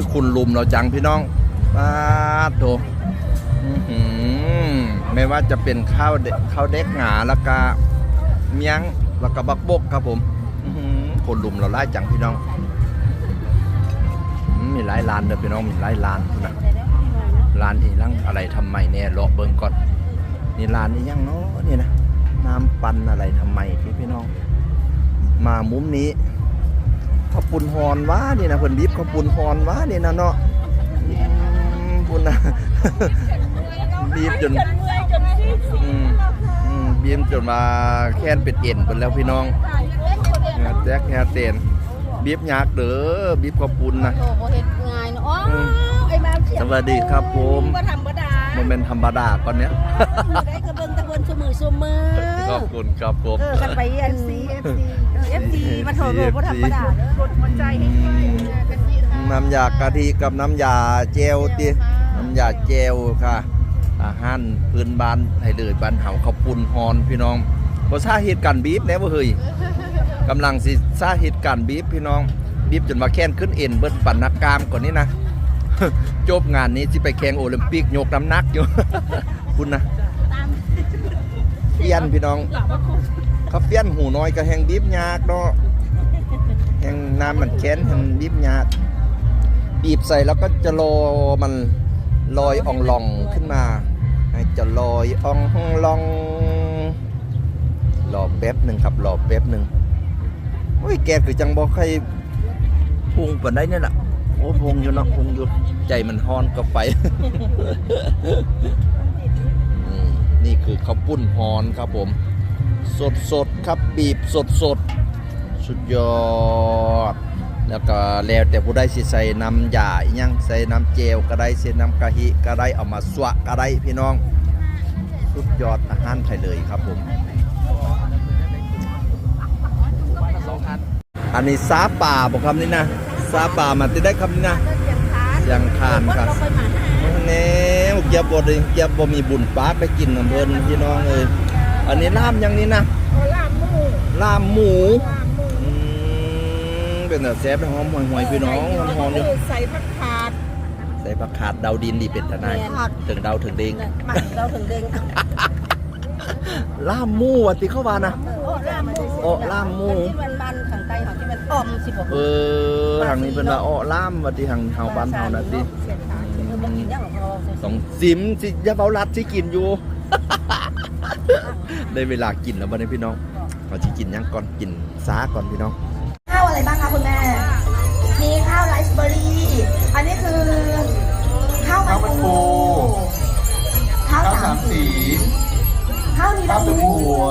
ยคุณลุมเราจังพี่น้องปาดโถไม่ว่าจะเป็นข้าวเด็กข้าวเด็กหงาแล้วก็เมียงแล้วก็บักบกครับผมคนลุมเราไล่จังพี่น้อง มีหลายร้านเด้อพี่น้องมีหลายร้านนะร้านอีหลังอะไรทำไมเนี่ยรอเบิ่งก่อนนี่ร้านนี้ยังเนาะนี่นะน้ำปั่นอะไรทำไมพี่พี่น้อง มามุมนี้ ปุนฮอนว้านี่นะเพิ่นบีบข้าวปุนฮอนว้านี่นะเนาะอืมพุ่นนะบีบจนบีบจนมาแค้นเป็ดเอ็นเพิ่นแล้วพี่น้องแจ็คแฮเตนบีบยากเด้อบีบข้าวปุนนะโอ้โหเฮ็ดง่ายเนะสวัสดีครับผมบ่ธรรมดามันเป็นธรรมดาก่อนเนี้ย อซุมือขอบคุณครับผมเออกันไปอันนี้ FC เออ FC มาโทรโลบ่ธรรมดาเด้อกดหัวใจให้ค่อยกันที่ทางน้ำยากะทิกับน้ำยาเจลติน้ำยาเจลค่ะ อาหารพื้นบ้านให้เลยบ้านเฮาข้าวปุ้นฮอนพี่น้องบ่สาเหตุการบีบแล้วบ่เฮ้ยกำลังสิสาเหตุการบีบพี่น้องบีบจนมาแค้นขึ้นเอ็นเบิดปันนักกามก่อนนี้นะจบงานนี้สิไปแข่งโอลิมปิกยกน้ำหนักอยู่ คุณนะ เปี้ยนพี่น้องเขาเปี้ยนหูน้อยก็แหงบีบยากเนาะแหงน้ำมันแค้นแหงบีบยากบีบใส่แล้วก็จะรอมันลอยอ่องลองขึ้นมาจะลอยอ่องลองรอแป๊บหนึ่งครับรอแป๊บหนึ่งโอ้ยแกคือจังบอกใครพุงปนได้เนี่ยแหละโอ้พุงอยู่เนาะพุงอยู่ใจมันฮอนก็ไป นี่คือข้าวปุ้นฮอนครับผม สดสดๆครับบีบสดสดๆสุดยอด แล้วก็แล้วแต่ผู้ใดสิใส่น้ำยาอิหยังใส่น้ำเจลก็ได้ใส่น้ำกะทิก็ได้เอามาสวะก็ได้พี่น้อง สุดยอดอาหารไทยเลยครับผม อันนี้ซาป่าบอกคำนี้นะซาป่ามาติได้คำนี้นะเสียงคานครับเราไปหมาหาแนว เกียบบดเกียบบ่มีบุญป้าไปกินน้ำเพิ่นพี่น้องเอ้ยอันนี้ลามอยังนี้นะเอาลาบหมูลามหมูลาบหมูอืมเป็นแต่แซ่บหอมห่วยๆพี่น้องหอมๆอยู่ใส่ผักขาดใส่ผักขาดดาวดินดีเป็นทนายแม่นถึงดาวถึงเด้งหมักเราถึงเด้งล่ามหมูวัติเข้ามานะโอ้ลาบหมูโอ้ลาบหมูที่มันมันทางใต้ของที่มันอ้อมสิบ่เออทางนี้เป็นว่าอ้อล่ามวัติทางเฮาบ้านเฮานะติเสี ยทางเออบ่กินยังหรอกพอสองซิมสิอยาเบาลัดสิกินอยู่ ได้เวลากินแล้วบัดนี้พี่น้องเราสิกินหยังก่อนกินซาก่อนพี่น้อง ข้าวอะไรบ้างคะคุณแม่ มีข้าวไรซ์เบอร์รี่ อันนี้คือ ข้าวมันปูข้าวข้าวสาสามมสีสี ข้าวนีข้าวละเป็นหูหัว